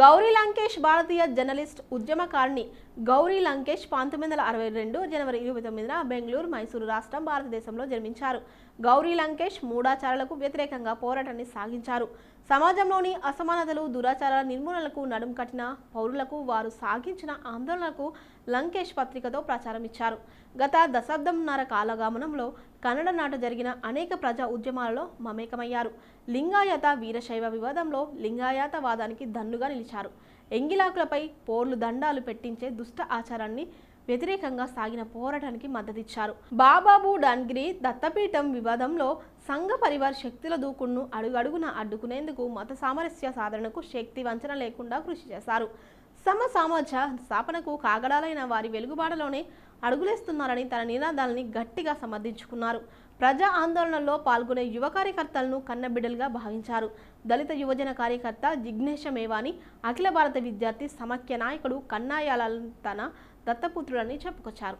గౌరీ లంకేష్ భారతీయ జర్నలిస్ట్ ఉద్యమకారిణి గౌరీ లంకేష్ పంతొమ్మిది వందల అరవై రెండు జనవరి ఇరవై తొమ్మిదిన బెంగళూరు మైసూరు రాష్ట్రం భారతదేశంలో జన్మించారు. గౌరీ లంకేష్ మూఢాచారాలకు వ్యతిరేకంగా పోరాటాన్ని సాగించారు. సమాజంలోని అసమానతలు దురాచారాల నిర్మూలనకు నడుం కట్టిన పౌరులకు వారు సాగించిన ఆందోళనకు లంకేష్ పత్రికతో ప్రచారం ఇచ్చారు. గత దశాబ్దంన్నర కాలగమనంలో కన్నడ నాట జరిగిన అనేక ప్రజా ఉద్యమాలలో మమేకమయ్యారు. లింగాయత వీరశైవ వివాదంలో లింగాయత వాదానికి దన్నుగా నిలిచారు. ఎంగిలాకులపై పోర్లు దండాలు పెట్టించే దుష్ట ఆచారాన్ని వ్యతిరేకంగా సాగిన పోరాటానికి మద్దతిచ్చారు. బాబాబు డాన్గిరి దత్తపీఠం వివాదంలో సంఘ పరివార్ శక్తుల దూకుడును అడుగడుగున అడ్డుకునేందుకు మత సామరస్య సాధనకు శక్తి వంచన లేకుండా కృషి చేశారు. సమ సామర్థ్య స్థాపనకు కాగడాలైన వారి వెలుగుబాటలోనే అడుగులేస్తున్నారని తన నినాదాలని గట్టిగా సమర్థించుకున్నారు. ప్రజా ఆందోళనలో పాల్గొనే యువ కార్యకర్తలను కన్నబిడ్డలుగా భావించారు. దళిత యువజన కార్యకర్త జిగ్నేష మేవాని అఖిల భారత విద్యార్థి సమాఖ్య నాయకుడు కన్నాయాల తన దత్తపుత్రుడని చెప్పుకొచ్చారు.